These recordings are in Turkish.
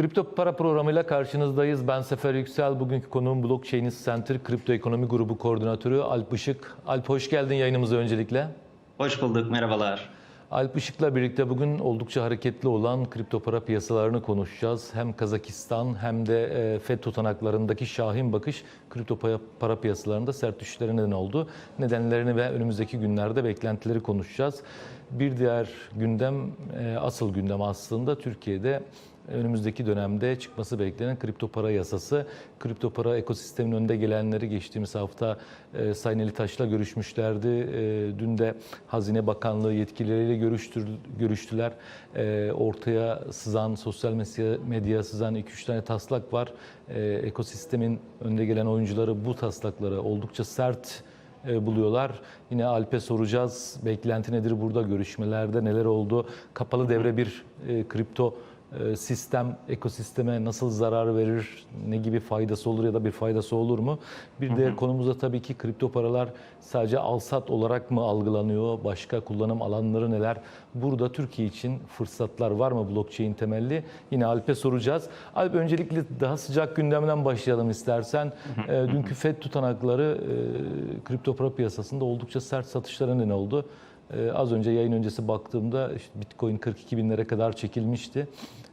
Kripto para programıyla karşınızdayız. Ben Sefer Yüksel. Bugünkü konuğum Blockchain Center Kripto Ekonomi Grubu Koordinatörü Alp Işık. Alp hoş geldin yayınımıza öncelikle. Hoş bulduk, merhabalar. Alp Işık'la birlikte bugün oldukça hareketli olan kripto para piyasalarını konuşacağız. Hem Kazakistan hem de e, FED tutanaklarındaki şahin bakış kripto para- piyasalarında sert düşüşlere neden oldu. Nedenlerini ve önümüzdeki günlerde beklentileri konuşacağız. Bir diğer gündem, e, asıl gündem aslında Türkiye'de önümüzdeki dönemde çıkması beklenen kripto para yasası. Kripto para ekosistemin önde gelenleri geçtiğimiz hafta e, Sayın Ali Taş'la görüşmüşlerdi. E, dün de Hazine Bakanlığı yetkilileriyle görüştür, görüştüler. E, ortaya sızan, sosyal medya, sızan 2-3 tane taslak var. E, ekosistemin önde gelen oyuncuları bu taslakları oldukça sert e, buluyorlar. Yine Alp'e soracağız. Beklenti nedir burada? Görüşmelerde neler oldu? Kapalı devre bir e, kripto sistem ekosisteme nasıl zarar verir, ne gibi faydası olur ya da bir faydası olur mu? Bir diğer konumuz da tabii ki kripto paralar sadece alsat olarak mı algılanıyor? Başka kullanım alanları neler? Burada Türkiye için fırsatlar var mı blockchain temelli? Yine Alp'e soracağız. Alp öncelikle daha sıcak gündemden başlayalım istersen. E, dünkü FED tutanakları e, kripto para piyasasında oldukça sert satışlara neden oldu. Ee, az önce yayın öncesi baktığımda işte Bitcoin 42 binlere kadar çekilmişti.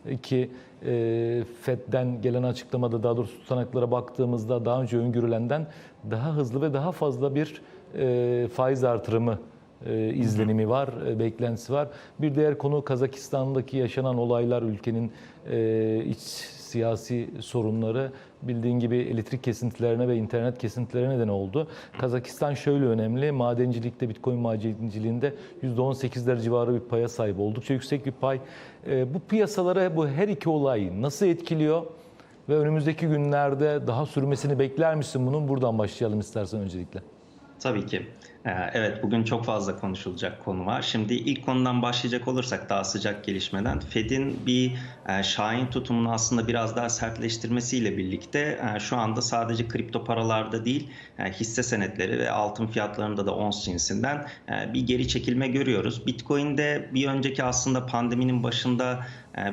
Ee, Ki e, FED'den gelen açıklamada daha doğrusu tutanaklara baktığımızda daha önce öngörülenden daha hızlı ve daha fazla bir e, faiz artırımı e, izlenimi var, e, beklentisi var. Bir diğer konu Kazakistan'daki yaşanan olaylar, ülkenin e, iç siyasi sorunları bildiğin gibi elektrik kesintilerine ve internet kesintilerine neden oldu. Kazakistan şöyle önemli, madencilikte, bitcoin madenciliğinde %18'ler civarı bir paya sahip. Oldukça yüksek bir pay. E, bu piyasalara bu her iki olay nasıl etkiliyor? Ve önümüzdeki günlerde daha sürmesini bekler misin bunun? Buradan başlayalım istersen öncelikle. Tabii ki. Ee, Evet, bugün çok fazla konuşulacak konu var. Şimdi ilk konudan başlayacak olursak daha sıcak gelişmeden Fed'in bir e, şahin tutumunu aslında biraz daha sertleştirmesiyle birlikte e, şu anda sadece kripto paralarda değil e, hisse senetleri ve altın fiyatlarında da ons cinsinden bir geri çekilme görüyoruz. Bitcoin'de bir önceki aslında pandeminin başında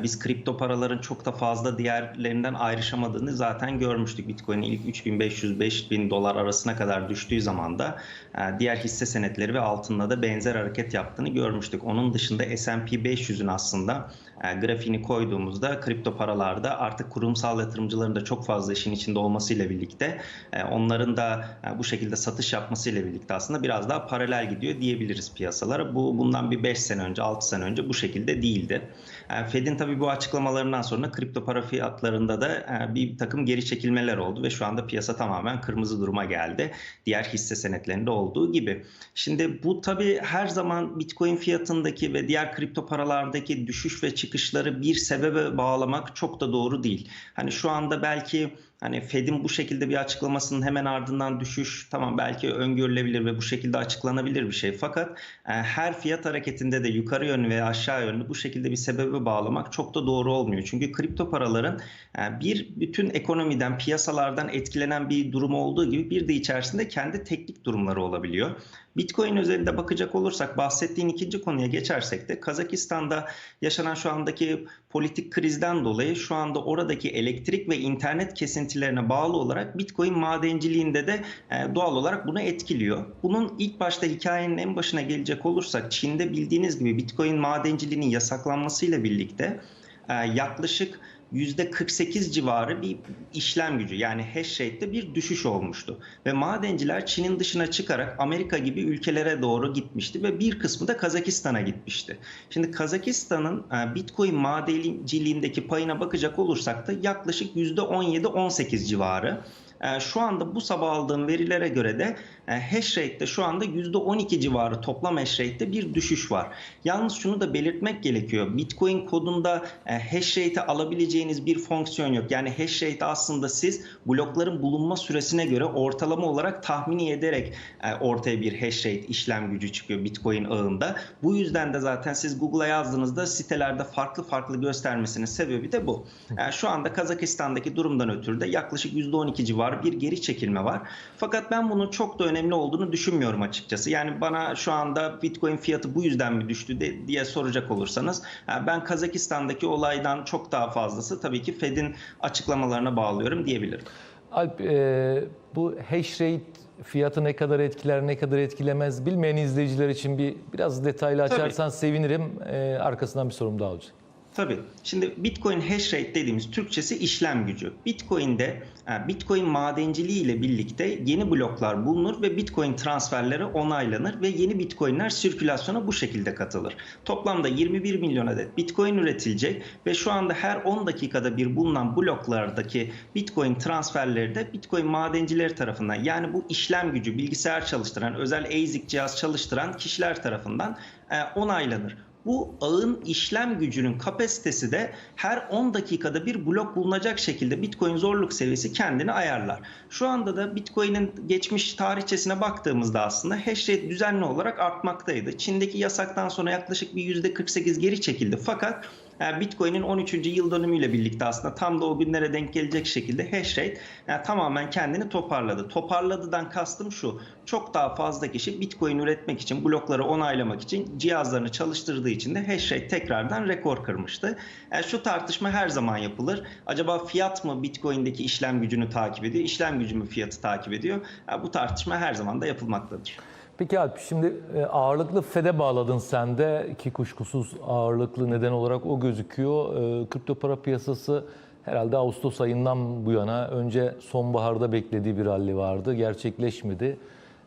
biz kripto paraların çok da fazla diğerlerinden ayrışamadığını zaten görmüştük. Bitcoin'in ilk 3500-5000 dolar arasına kadar düştüğü zaman da e, hisse senetleri ve altınla da benzer hareket yaptığını görmüştük. Onun dışında S&P 500'ün aslında e, grafiğini koyduğumuzda kripto paralarda artık kurumsal yatırımcıların da çok fazla işin içinde olmasıyla birlikte e, onların da e, bu şekilde satış yapmasıyla birlikte aslında biraz daha paralel gidiyor diyebiliriz piyasalara. Bu bundan bir 5 sene önce 6 sene önce bu şekilde değildi. E, Fed'in tabii bu açıklamalarından sonra kripto para fiyatlarında da e, bir takım geri çekilmeler oldu ve şu anda piyasa tamamen kırmızı duruma geldi. Diğer hisse senetlerinde olduğu gibi. Şimdi bu tabii her zaman Bitcoin fiyatındaki ve diğer kripto paralardaki düşüş ve çıkışları bir sebebe bağlamak çok da doğru değil. Hani şu anda belki Hani Fed'in bu şekilde bir açıklamasının hemen ardından düşüş tamam belki öngörülebilir ve bu şekilde açıklanabilir bir şey. Fakat e, her fiyat hareketinde de yukarı yönlü veya aşağı yönlü bu şekilde bir sebebe bağlamak çok da doğru olmuyor. Çünkü kripto paraların e, bir bütün ekonomiden, piyasalardan etkilenen bir durum olduğu gibi bir de içerisinde kendi teknik durumları olabiliyor. Bitcoin özelinde bakacak olursak bahsettiğin ikinci konuya geçersek de Kazakistan'da yaşanan şu andaki politik krizden dolayı şu anda oradaki elektrik ve internet kesintilerine bağlı olarak Bitcoin madenciliğinde de e, doğal olarak bunu etkiliyor. Bunun ilk başta hikayenin en başına gelecek olursak Çin'de bildiğiniz gibi Bitcoin madenciliğinin yasaklanmasıyla birlikte e, yaklaşık %48 civarı bir işlem gücü yani hash rate'de bir düşüş olmuştu. Ve madenciler Çin'in dışına çıkarak Amerika gibi ülkelere doğru gitmişti ve bir kısmı da Kazakistan'a gitmişti. Şimdi Kazakistan'ın e, Bitcoin madenciliğindeki payına bakacak olursak da yaklaşık %17-18 civarı. E, Şu anda bu sabah aldığım verilere göre de e, hash rate'de şu anda %12 civarı toplam hash rate'de bir düşüş var. Yalnız şunu da belirtmek gerekiyor. Bitcoin kodunda e, hash rate'i alabileceğiniz bir fonksiyon yok. Yani hash rate aslında siz blokların bulunma süresine göre ortalama olarak tahmini ederek ortaya bir hash rate işlem gücü çıkıyor Bitcoin ağında. Bu yüzden de zaten siz Google'a yazdığınızda sitelerde farklı farklı göstermesinin sebebi de bu. Şu anda Kazakistan'daki durumdan ötürü de yaklaşık %12 civarı var, bir geri çekilme var. Fakat ben bunun çok da önemli olduğunu düşünmüyorum açıkçası. Yani bana şu anda Bitcoin fiyatı bu yüzden mi düştü de, diye soracak olursanız e, ben Kazakistan'daki olaydan çok daha fazlası tabii ki Fed'in açıklamalarına bağlıyorum diyebilirim. Alp, e, bu hash rate fiyatı ne kadar etkiler, ne kadar etkilemez bilmeyen izleyiciler için bir biraz detaylı açarsan sevinirim. E, arkasından bir sorum daha olacak. Tabii. Şimdi Bitcoin hash rate dediğimiz Türkçesi işlem gücü. Bitcoin'de e, Bitcoin madenciliği ile birlikte yeni bloklar bulunur ve Bitcoin transferleri onaylanır ve yeni Bitcoin'ler sirkülasyona bu şekilde katılır. Toplamda 21 milyon adet Bitcoin üretilecek ve şu anda her 10 dakikada bir bulunan bloklardaki Bitcoin transferleri de Bitcoin madencileri tarafından yani bu işlem gücü bilgisayar çalıştıran özel ASIC cihaz çalıştıran kişiler tarafından e, onaylanır. Bu ağın işlem gücünün kapasitesi de her 10 dakikada bir blok bulunacak şekilde Bitcoin zorluk seviyesi kendini ayarlar. Şu anda da Bitcoin'in geçmiş tarihçesine baktığımızda aslında hash rate düzenli olarak artmaktaydı. Çin'deki yasaktan sonra yaklaşık bir %48 geri çekildi. Fakat yani Bitcoin'in 13. yıl dönümüyle birlikte aslında tam da o günlere denk gelecek şekilde hash rate yani tamamen kendini toparladı. Toparladıdan kastım şu. Çok daha fazla kişi Bitcoin üretmek için, blokları onaylamak için cihazlarını çalıştırdığı için de hash rate tekrardan rekor kırmıştı. Yani şu tartışma her zaman yapılır. Acaba fiyat mı Bitcoin'deki işlem gücünü takip ediyor, işlem gücü mü fiyatı takip ediyor? Yani bu tartışma her zaman da yapılmaktadır. Peki Alp şimdi e, ağırlıklı FED'e bağladın sen de ki kuşkusuz ağırlıklı neden olarak o gözüküyor. E, Kripto para piyasası herhalde Ağustos ayından bu yana önce sonbaharda beklediği bir rally vardı. Gerçekleşmedi.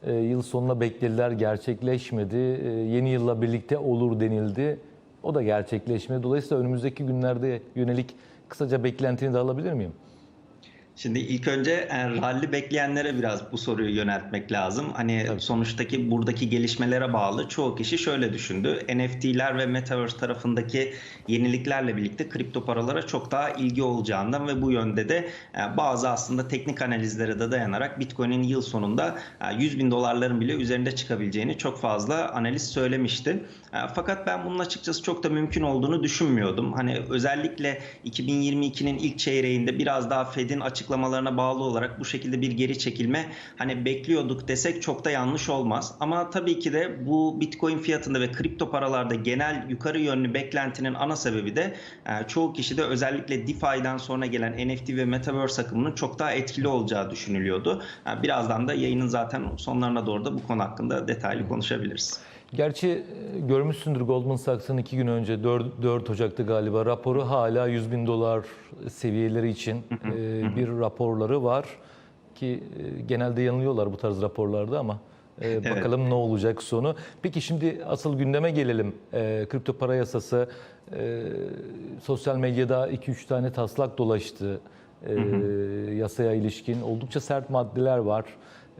E, Yıl sonuna beklediler gerçekleşmedi. Yeni yılla birlikte olur denildi. O da gerçekleşmedi. Dolayısıyla önümüzdeki günlerde yönelik kısaca beklentini de alabilir miyim? Şimdi ilk önce yani rally bekleyenlere biraz bu soruyu yöneltmek lazım. Hani Tabii. sonuçtaki buradaki gelişmelere bağlı çoğu kişi şöyle düşündü. NFT'ler ve Metaverse tarafındaki yeniliklerle birlikte kripto paralara çok daha ilgi olacağından ve bu yönde de e, bazı aslında teknik analizlere de dayanarak Bitcoin'in yıl sonunda e, 100 bin dolarların bile üzerinde çıkabileceğini çok fazla analiz söylemişti. E, Fakat ben bunun açıkçası çok da mümkün olduğunu düşünmüyordum. Hani özellikle 2022'nin ilk çeyreğinde biraz daha Fed'in açıklamalarına bağlı olarak bu şekilde bir geri çekilme hani bekliyorduk desek çok da yanlış olmaz. Ama tabii ki de bu Bitcoin fiyatında ve kripto paralarda genel yukarı yönlü beklentinin ana sebebi de e, çoğu kişi de özellikle DeFi'den sonra gelen NFT ve Metaverse akımının çok daha etkili olacağı düşünülüyordu. E, Birazdan da yayının zaten sonlarına doğru da bu konu hakkında detaylı konuşabiliriz. Gerçi e, görmüşsündür Goldman Sachs'ın iki gün önce 4, 4 Ocak'ta galiba raporu hala 100 bin dolar seviyeleri için e, bir raporları var ki e, genelde yanılıyorlar bu tarz raporlarda ama e, bakalım ne olacak sonu. Peki şimdi asıl gündeme gelelim. E, kripto para yasası e, sosyal medyada 2-3 tane taslak dolaştı. E, yasaya ilişkin oldukça sert maddeler var.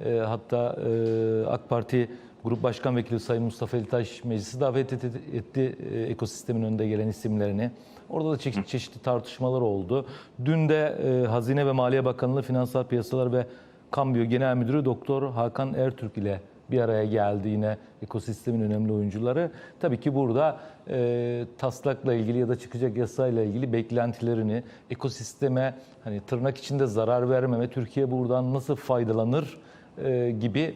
E, hatta e, AK Parti Grup Başkan Vekili Sayın Mustafa Elitaş meclisi davet etti, e, ekosistemin önünde gelen isimlerini. Orada da çeşitli, çeşitli tartışmalar oldu. Dün de e, Hazine ve Maliye Bakanlığı Finansal Piyasalar ve Kambiyo Genel Müdürü Doktor Hakan Ertürk ile bir araya geldi yine ekosistemin önemli oyuncuları. Tabii ki burada e, taslakla ilgili ya da çıkacak yasayla ilgili beklentilerini, ekosisteme hani tırnak içinde zarar vermeme, Türkiye buradan nasıl faydalanır e, gibi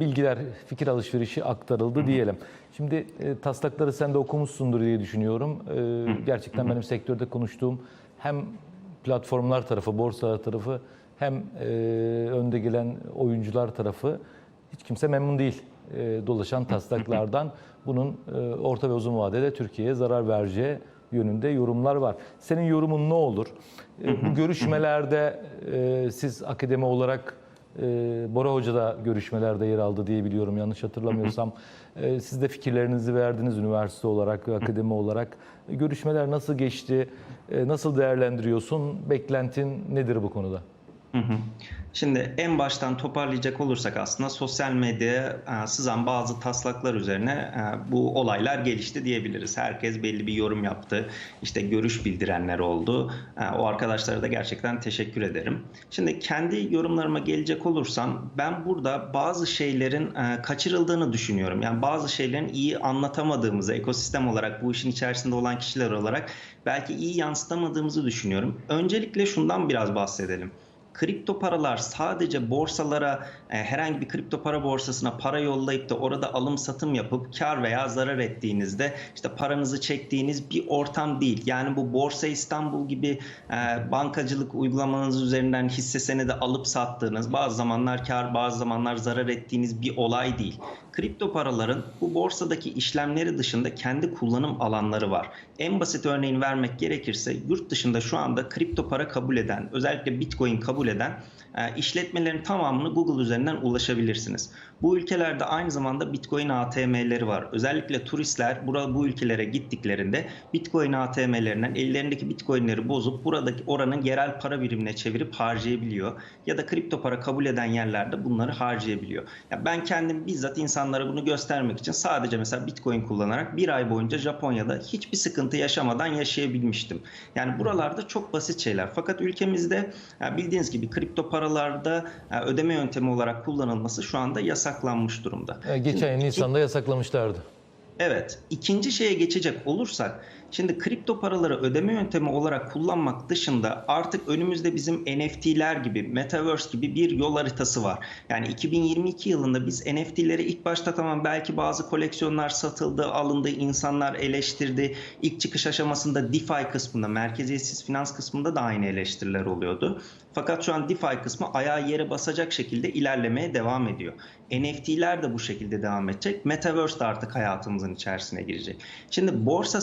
bilgiler, fikir alışverişi aktarıldı diyelim. Şimdi e, taslakları sen de okumuşsundur diye düşünüyorum. E, gerçekten benim sektörde konuştuğum hem platformlar tarafı, borsalar tarafı hem e, önde gelen oyuncular tarafı hiç kimse memnun değil e, dolaşan taslaklardan. Bunun e, orta ve uzun vadede Türkiye'ye zarar vereceği yönünde yorumlar var. Senin yorumun ne olur? E, bu görüşmelerde e, siz akademi olarak e, Bora Hoca da görüşmelerde yer aldı diye biliyorum yanlış hatırlamıyorsam. E, siz de fikirlerinizi verdiniz üniversite olarak akademi olarak. E, görüşmeler nasıl geçti? E, nasıl değerlendiriyorsun? Beklentin nedir bu konuda? Şimdi en baştan toparlayacak olursak aslında sosyal medyaya e, sızan bazı taslaklar üzerine e, bu olaylar gelişti diyebiliriz. Herkes belli bir yorum yaptı. İşte görüş bildirenler oldu. E, O arkadaşlara da gerçekten teşekkür ederim. Şimdi kendi yorumlarıma gelecek olursam ben burada bazı şeylerin kaçırıldığını düşünüyorum. Yani bazı şeylerin iyi anlatamadığımızı ekosistem olarak bu işin içerisinde olan kişiler olarak belki iyi yansıtamadığımızı düşünüyorum. Öncelikle şundan biraz bahsedelim kripto paralar sadece borsalara herhangi bir kripto para borsasına para yollayıp da orada alım satım yapıp kar veya zarar ettiğinizde işte paranızı çektiğiniz bir ortam değil. Yani bu Borsa İstanbul gibi e, bankacılık uygulamanız üzerinden hisse senedi alıp sattığınız bazı zamanlar kar bazı zamanlar zarar ettiğiniz bir olay değil. Kripto paraların bu borsadaki işlemleri dışında kendi kullanım alanları var. En basit örneğini vermek gerekirse yurt dışında şu anda kripto para kabul eden, özellikle Bitcoin kabul eden e, işletmelerin tamamını Google üzerinden ulaşabilirsiniz. Bu ülkelerde aynı zamanda Bitcoin ATM'leri var. Özellikle turistler bura, bu ülkelere gittiklerinde Bitcoin ATM'lerinden ellerindeki Bitcoin'leri bozup buradaki oranın yerel para birimine çevirip harcayabiliyor. Ya da kripto para kabul eden yerlerde bunları harcayabiliyor. Ya ben kendim bizzat insanlara bunu göstermek için sadece mesela Bitcoin kullanarak bir ay boyunca Japonya'da hiçbir sıkıntı yaşamadan yaşayabilmiştim. Yani buralarda çok basit şeyler. Fakat ülkemizde bildiğiniz gibi kripto paralarda ödeme yöntemi olarak kullanılması şu anda yasaklanmış durumda. Geçen yıl Nisan'da yasaklamışlardı. Evet. ikinci şeye geçecek olursak şimdi kripto paraları ödeme yöntemi olarak kullanmak dışında artık önümüzde bizim NFT'ler gibi, Metaverse gibi bir yol haritası var. Yani 2022 yılında biz NFT'leri ilk başta tamam belki bazı koleksiyonlar satıldı, alındı, insanlar eleştirdi. İlk çıkış aşamasında DeFi kısmında, merkeziyetsiz finans kısmında da aynı eleştiriler oluyordu. Fakat şu an DeFi kısmı ayağı yere basacak şekilde ilerlemeye devam ediyor. NFT'ler de bu şekilde devam edecek. Metaverse de artık hayatımızın içerisine girecek. Şimdi borsa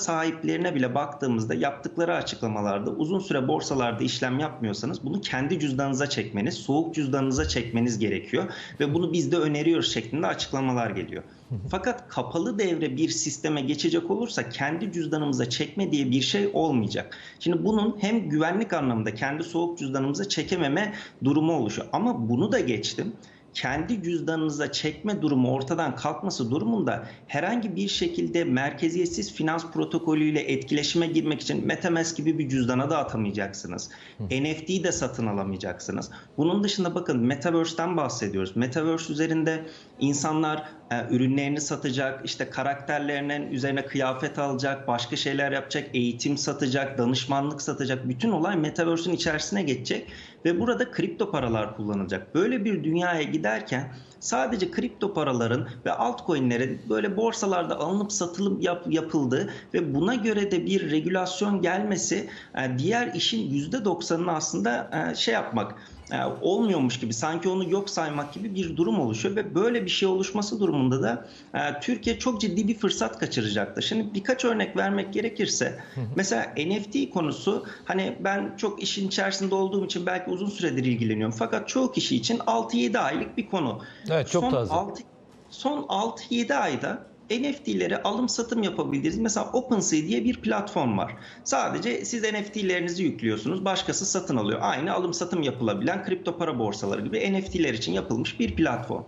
sahiplerine bile baktığımızda yaptıkları açıklamalarda uzun süre borsalarda işlem yapmıyorsanız bunu kendi cüzdanınıza çekmeniz, soğuk cüzdanınıza çekmeniz gerekiyor. Ve bunu biz de öneriyoruz şeklinde açıklamalar geliyor. Fakat kapalı devre bir sisteme geçecek olursa kendi cüzdanımıza çekme diye bir şey olmayacak. Şimdi bunun hem güvenlik anlamında kendi soğuk cüzdanımıza çekememe durumu oluşuyor. Ama bunu da geçtim kendi cüzdanınıza çekme durumu ortadan kalkması durumunda herhangi bir şekilde merkeziyetsiz finans protokolüyle etkileşime girmek için MetaMask gibi bir cüzdana da atamayacaksınız. NFT'yi de satın alamayacaksınız. Bunun dışında bakın Metaverse'den bahsediyoruz. Metaverse üzerinde insanlar e, ürünlerini satacak, işte karakterlerinin üzerine kıyafet alacak, başka şeyler yapacak, eğitim satacak, danışmanlık satacak. Bütün olay Metaverse'ün içerisine geçecek ve burada kripto paralar kullanılacak. Böyle bir dünyaya giderken sadece kripto paraların ve altcoin'lerin böyle borsalarda alınıp satılıp yap, yapıldığı ve buna göre de bir regülasyon gelmesi e, diğer işin %90'ını aslında e, şey yapmak olmuyormuş gibi sanki onu yok saymak gibi bir durum oluşuyor ve böyle bir şey oluşması durumunda da e, Türkiye çok ciddi bir fırsat kaçıracaktır. Şimdi birkaç örnek vermek gerekirse mesela NFT konusu hani ben çok işin içerisinde olduğum için belki uzun süredir ilgileniyorum fakat çoğu kişi için 6-7 aylık bir konu. Evet çok son taze. 6, son 6-7 ayda NFT'leri alım satım yapabildiğiniz mesela OpenSea diye bir platform var. Sadece siz NFT'lerinizi yüklüyorsunuz, başkası satın alıyor. Aynı alım satım yapılabilen kripto para borsaları gibi NFT'ler için yapılmış bir platform.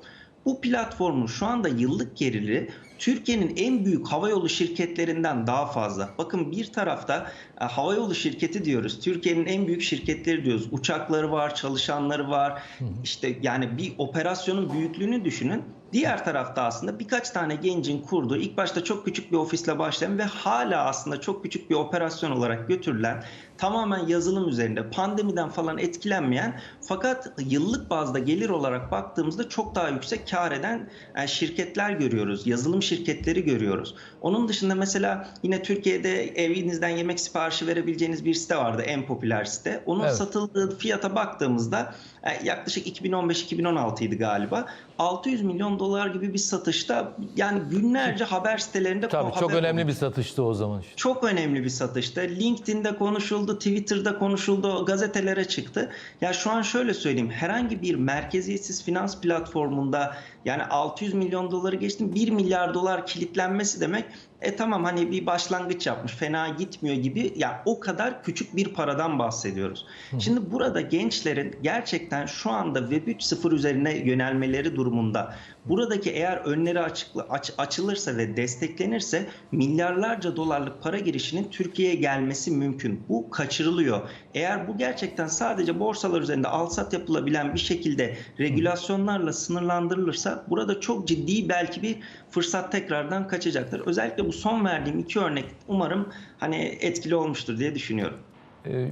Bu platformun şu anda yıllık geliri Türkiye'nin en büyük havayolu şirketlerinden daha fazla. Bakın bir tarafta e, havayolu şirketi diyoruz. Türkiye'nin en büyük şirketleri diyoruz. Uçakları var, çalışanları var. İşte yani bir operasyonun büyüklüğünü düşünün. Diğer tarafta aslında birkaç tane gencin kurduğu, ilk başta çok küçük bir ofisle başlayan ve hala aslında çok küçük bir operasyon olarak götürülen, tamamen yazılım üzerinde, pandemiden falan etkilenmeyen fakat yıllık bazda gelir olarak baktığımızda çok daha yüksek kar eden e, şirketler görüyoruz. Yazılım şirketleri görüyoruz. Onun dışında mesela yine Türkiye'de evinizden yemek siparişi verebileceğiniz bir site vardı, en popüler site. Onun Evet. satıldığı fiyata baktığımızda yaklaşık 2015-2016 idi galiba. 600 milyon dolar gibi bir satışta yani günlerce haber sitelerinde Tabii haber çok önemli oldu. bir satıştı o zaman. işte. Çok önemli bir satışta. LinkedIn'de konuşuldu, Twitter'da konuşuldu, gazetelere çıktı. Ya şu an şöyle söyleyeyim. Herhangi bir merkeziyetsiz finans platformunda yani 600 milyon doları geçtim 1 milyar dolar kilitlenmesi demek e tamam hani bir başlangıç yapmış fena gitmiyor gibi ya o kadar küçük bir paradan bahsediyoruz. Şimdi burada gençlerin gerçekten şu anda Web 3.0 üzerine yönelmeleri durumunda buradaki eğer önleri açıkla, aç- açılırsa ve desteklenirse milyarlarca dolarlık para girişinin Türkiye'ye gelmesi mümkün. Bu kaçırılıyor. Eğer bu gerçekten sadece borsalar üzerinde alsat yapılabilen bir şekilde regülasyonlarla sınırlandırılırsa burada çok ciddi belki bir fırsat tekrardan kaçacaktır. Özellikle bu son verdiğim iki örnek umarım hani etkili olmuştur diye düşünüyorum. Ee,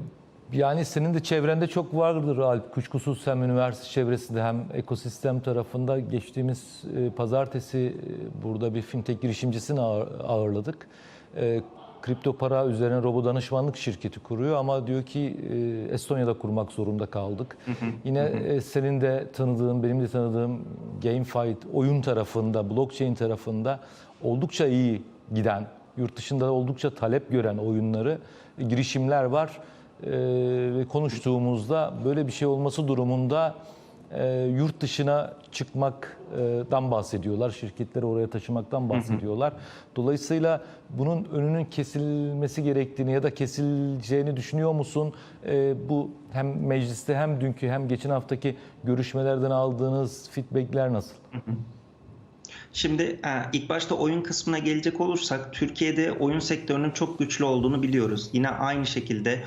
Yani senin de çevrende çok vardır Alp. Kuşkusuz hem üniversite çevresinde hem ekosistem tarafında geçtiğimiz e, pazartesi e, burada bir fintech girişimcisini ağır- ağırladık. E, kripto para üzerine robo danışmanlık şirketi kuruyor ama diyor ki e, Estonya'da kurmak zorunda kaldık. Yine e, senin de tanıdığın, benim de tanıdığım GameFi oyun tarafında, blockchain tarafında oldukça iyi giden, yurt dışında oldukça talep gören oyunları, e, girişimler var. Ee, ve konuştuğumuzda böyle bir şey olması durumunda e, yurt dışına çıkmaktan bahsediyorlar. Şirketleri oraya taşımaktan bahsediyorlar. Dolayısıyla bunun önünün kesilmesi gerektiğini ya da kesileceğini düşünüyor musun? Bu hem mecliste hem dünkü hem geçen haftaki görüşmelerden aldığınız feedbackler nasıl? Şimdi e, ilk başta oyun kısmına gelecek olursak Türkiye'de oyun sektörünün çok güçlü olduğunu biliyoruz. Yine aynı şekilde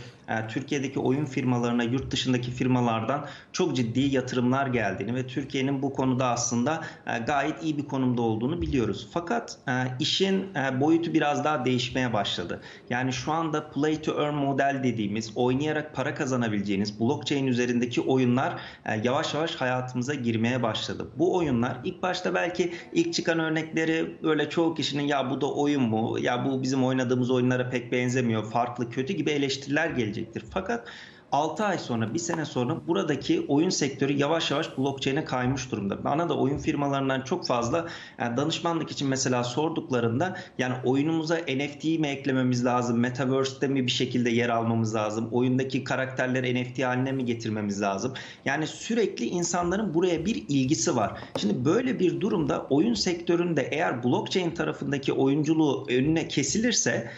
Türkiye'deki oyun firmalarına yurt dışındaki firmalardan çok ciddi yatırımlar geldiğini ve Türkiye'nin bu konuda aslında e, gayet iyi bir konumda olduğunu biliyoruz. Fakat e, işin e, boyutu biraz daha değişmeye başladı. Yani şu anda play to earn model dediğimiz oynayarak para kazanabileceğiniz blockchain üzerindeki oyunlar e, yavaş yavaş hayatımıza girmeye başladı. Bu oyunlar ilk başta belki ilk çıkan örnekleri böyle çoğu kişinin ya bu da oyun mu? Ya bu bizim oynadığımız oyunlara pek benzemiyor. Farklı, kötü gibi eleştiriler gelecektir. Fakat 6 ay sonra, bir sene sonra buradaki oyun sektörü yavaş yavaş blockchain'e kaymış durumda. Bana da oyun firmalarından çok fazla yani danışmanlık için mesela sorduklarında yani oyunumuza NFT mi eklememiz lazım, Metaverse'de mi bir şekilde yer almamız lazım, oyundaki karakterleri NFT haline mi getirmemiz lazım? Yani sürekli insanların buraya bir ilgisi var. Şimdi böyle bir durumda oyun sektöründe eğer blockchain tarafındaki oyunculuğu önüne kesilirse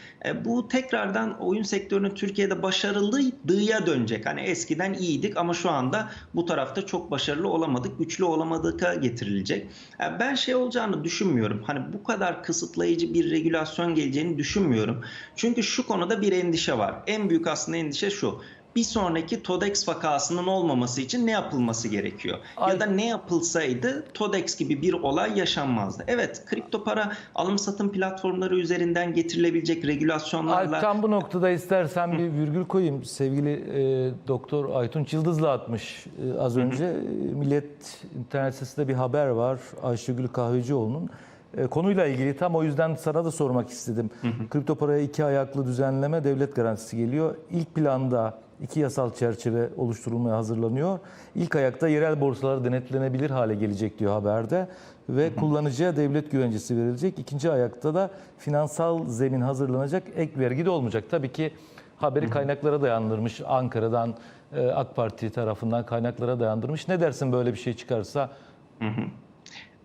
bu tekrardan oyun sektörünün Türkiye'de başarılıydığa dönecek. Hani eskiden iyiydik ama şu anda bu tarafta çok başarılı olamadık, güçlü olamadık'a getirilecek. E, Ben şey olacağını düşünmüyorum. Hani bu kadar kısıtlayıcı bir regülasyon geleceğini düşünmüyorum. Çünkü şu konuda bir endişe var. En büyük aslında endişe şu bir sonraki TODEX vakasının olmaması için ne yapılması gerekiyor? Ay- Ya da ne yapılsaydı TODEX gibi bir olay yaşanmazdı. Evet, kripto para alım satım platformları üzerinden getirilebilecek regülasyonlarla Alp tam bu noktada istersen bir virgül koyayım. Sevgili e, Doktor Aytunç Yıldız'la atmış e, az önce. Millet internet sitesinde bir haber var Ayşegül Kahvecioğlu'nun. E, konuyla ilgili tam o yüzden sana da sormak istedim. Kripto paraya iki ayaklı düzenleme devlet garantisi geliyor. İlk planda iki yasal çerçeve oluşturulmaya hazırlanıyor. İlk ayakta yerel borsalar denetlenebilir hale gelecek diyor haberde ve kullanıcıya devlet güvencesi verilecek. İkinci ayakta da finansal zemin hazırlanacak. Ek vergi de olmayacak. Tabii ki haberi kaynaklara dayandırmış. Ankara'dan e, AK Parti tarafından kaynaklara dayandırmış. Ne dersin böyle bir şey çıkarsa?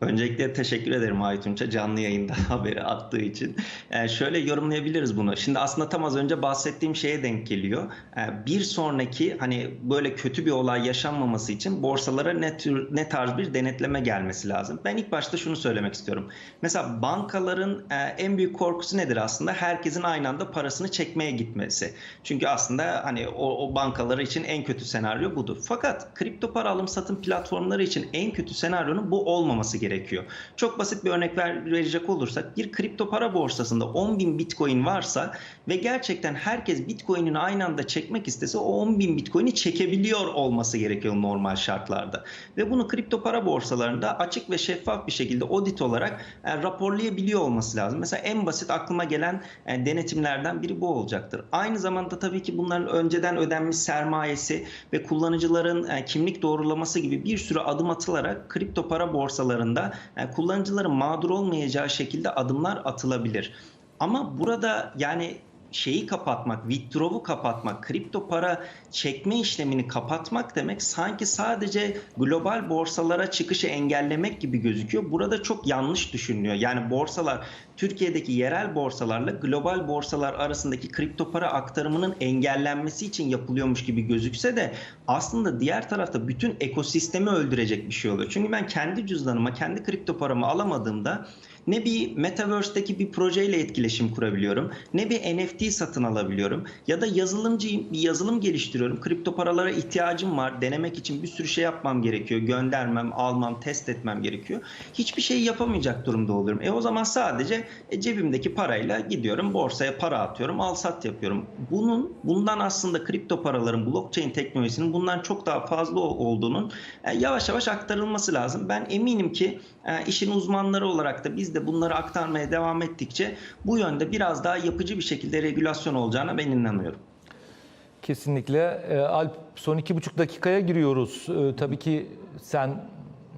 Öncelikle teşekkür ederim Aytunç'a canlı yayında haberi attığı için. Ee, şöyle yorumlayabiliriz bunu. Şimdi aslında tam az önce bahsettiğim şeye denk geliyor. Ee, bir sonraki hani böyle kötü bir olay yaşanmaması için borsalara ne, tür, ne tarz bir denetleme gelmesi lazım. Ben ilk başta şunu söylemek istiyorum. Mesela bankaların e, en büyük korkusu nedir aslında? Herkesin aynı anda parasını çekmeye gitmesi. Çünkü aslında hani o, o bankalar için en kötü senaryo budur. Fakat kripto para alım satım platformları için en kötü senaryonun bu olmaması gerekiyor. Çok basit bir örnek ver, verecek olursak bir kripto para borsasında 10 bin bitcoin varsa ve gerçekten herkes bitcoin'ini aynı anda çekmek istese o 10 bin bitcoin'i çekebiliyor olması gerekiyor normal şartlarda. Ve bunu kripto para borsalarında açık ve şeffaf bir şekilde audit olarak e, raporlayabiliyor olması lazım. Mesela en basit aklıma gelen e, denetimlerden biri bu olacaktır. Aynı zamanda tabii ki bunların önceden ödenmiş sermayesi ve kullanıcıların e, kimlik doğrulaması gibi bir sürü adım atılarak kripto para borsalarında e, kullanıcıların mağdur olmayacağı şekilde adımlar atılabilir. Ama burada yani şeyi kapatmak, withdraw'u kapatmak, kripto para çekme işlemini kapatmak demek sanki sadece global borsalara çıkışı engellemek gibi gözüküyor. Burada çok yanlış düşünülüyor. Yani borsalar Türkiye'deki yerel borsalarla global borsalar arasındaki kripto para aktarımının engellenmesi için yapılıyormuş gibi gözükse de aslında diğer tarafta bütün ekosistemi öldürecek bir şey oluyor. Çünkü ben kendi cüzdanıma, kendi kripto paramı alamadığımda Ne bir Metaverse'deki bir projeyle etkileşim kurabiliyorum, ne bir NFT satın alabiliyorum ya da yazılımcıyım, bir yazılım geliştiriyorum. Kripto paralara ihtiyacım var. Denemek için bir sürü şey yapmam gerekiyor. Göndermem, almam, test etmem gerekiyor. Hiçbir şey yapamayacak durumda oluyorum. E o zaman sadece e, cebimdeki parayla gidiyorum borsaya para atıyorum, al sat yapıyorum. Bunun bundan aslında kripto paraların, blockchain teknolojisinin bundan çok daha fazla olduğunun e, yavaş yavaş aktarılması lazım. Ben eminim ki e, işin uzmanları olarak da biz de bunları aktarmaya devam ettikçe bu yönde biraz daha yapıcı bir şekilde regülasyon olacağına ben inanıyorum. Kesinlikle. E, Alp son iki buçuk dakikaya giriyoruz. E, tabii ki sen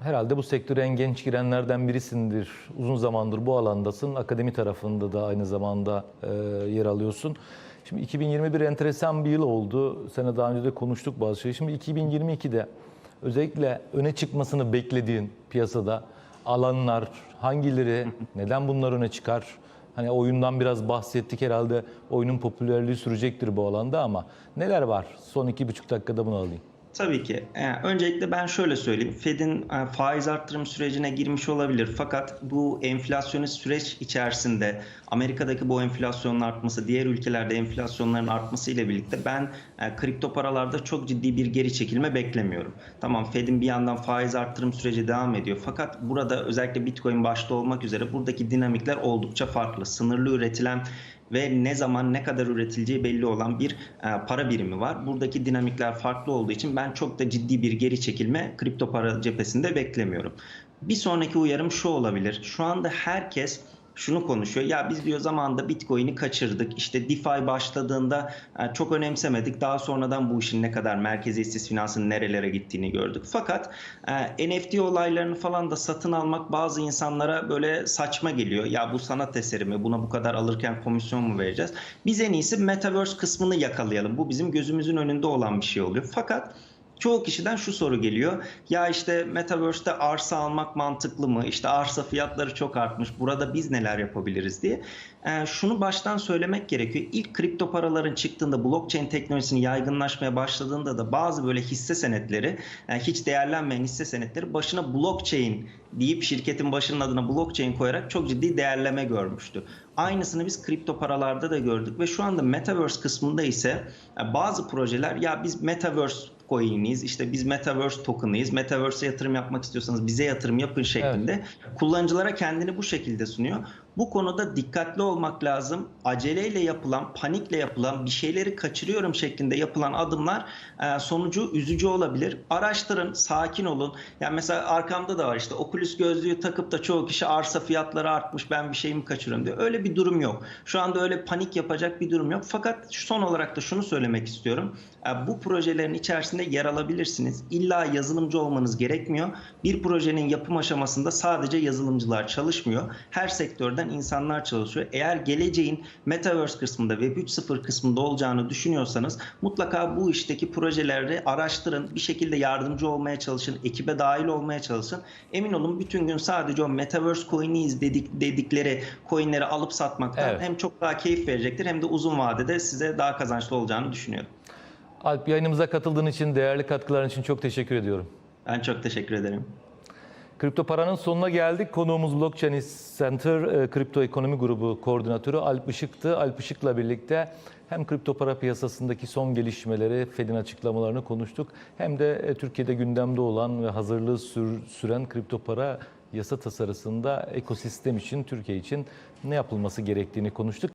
herhalde bu sektöre en genç girenlerden birisindir. Uzun zamandır bu alandasın. Akademi tarafında da aynı zamanda e, yer alıyorsun. Şimdi 2021 enteresan bir yıl oldu. Sene daha önce de konuştuk bazı şeyi. Şimdi 2022'de özellikle öne çıkmasını beklediğin piyasada alanlar hangileri, neden bunlar öne çıkar? Hani oyundan biraz bahsettik herhalde oyunun popülerliği sürecektir bu alanda ama neler var? Son iki buçuk dakikada bunu alayım. Tabii ki. Ee, öncelikle ben şöyle söyleyeyim. Fed'in e, faiz arttırım sürecine girmiş olabilir. Fakat bu enflasyonist süreç içerisinde Amerika'daki bu enflasyonun artması, diğer ülkelerde enflasyonların artması ile birlikte ben e, kripto paralarda çok ciddi bir geri çekilme beklemiyorum. Tamam Fed'in bir yandan faiz arttırım süreci devam ediyor. Fakat burada özellikle Bitcoin başta olmak üzere buradaki dinamikler oldukça farklı. Sınırlı üretilen ve ne zaman ne kadar üretileceği belli olan bir e, para birimi var. Buradaki dinamikler farklı olduğu için ben çok da ciddi bir geri çekilme kripto para cephesinde beklemiyorum. Bir sonraki uyarım şu olabilir. Şu anda herkes şunu konuşuyor. Ya biz diyor zamanında Bitcoin'i kaçırdık. İşte DeFi başladığında e, çok önemsemedik. Daha sonradan bu işin ne kadar merkeziyetsiz finansın nerelere gittiğini gördük. Fakat e, NFT olaylarını falan da satın almak bazı insanlara böyle saçma geliyor. Ya bu sanat eseri mi? Buna bu kadar alırken komisyon mu vereceğiz? Biz en iyisi Metaverse kısmını yakalayalım. Bu bizim gözümüzün önünde olan bir şey oluyor. Fakat Çoğu kişiden şu soru geliyor. Ya işte Metaverse'te arsa almak mantıklı mı? İşte arsa fiyatları çok artmış. Burada biz neler yapabiliriz diye. Ee, şunu baştan söylemek gerekiyor. İlk kripto paraların çıktığında blockchain teknolojisinin yaygınlaşmaya başladığında da bazı böyle hisse senetleri, yani hiç değerlenmeyen hisse senetleri başına blockchain deyip şirketin başının adına blockchain koyarak çok ciddi değerleme görmüştü. Aynısını biz kripto paralarda da gördük ve şu anda Metaverse kısmında ise e, bazı projeler ya biz Metaverse coin'iyiz, işte biz Metaverse token'ıyız, Metaverse'e yatırım yapmak istiyorsanız bize yatırım yapın şeklinde kullanıcılara kendini bu şekilde sunuyor. Bu konuda dikkatli olmak lazım. Aceleyle yapılan, panikle yapılan, bir şeyleri kaçırıyorum şeklinde yapılan adımlar e, sonucu üzücü olabilir. Araştırın, sakin olun. Yani mesela arkamda da var işte Oculus gözlüğü takıp da çoğu kişi arsa fiyatları artmış ben bir şeyimi kaçırıyorum diyor. Öyle bir durum yok. Şu anda öyle panik yapacak bir durum yok. Fakat son olarak da şunu söylemek istiyorum. E, Bu projelerin içerisinde yer alabilirsiniz. İlla yazılımcı olmanız gerekmiyor. Bir projenin yapım aşamasında sadece yazılımcılar çalışmıyor. Her sektörden insanlar çalışıyor. Eğer geleceğin Metaverse kısmında ve 3.0 kısmında olacağını düşünüyorsanız mutlaka bu işteki projeleri araştırın. Bir şekilde yardımcı olmaya çalışın. Ekibe dahil olmaya çalışın. Emin olun bütün gün sadece o Metaverse coin'iyiz dedik, dedikleri coin'leri alıp satmaktan Evet. hem çok daha keyif verecektir hem de uzun vadede size daha kazançlı olacağını düşünüyorum. Alp yayınımıza katıldığın için, değerli katkıların için çok teşekkür ediyorum. Ben çok teşekkür ederim. Kripto Para'nın sonuna geldik. Konuğumuz Blockchain Center e, Kripto Ekonomi Grubu Koordinatörü Alp Işık'tı. Alp Işık'la birlikte hem kripto para piyasasındaki son gelişmeleri, Fed'in açıklamalarını konuştuk. Hem de e, Türkiye'de gündemde olan ve hazırlığı sür- süren kripto para yasa tasarısında ekosistem için, Türkiye için ne yapılması gerektiğini konuştuk.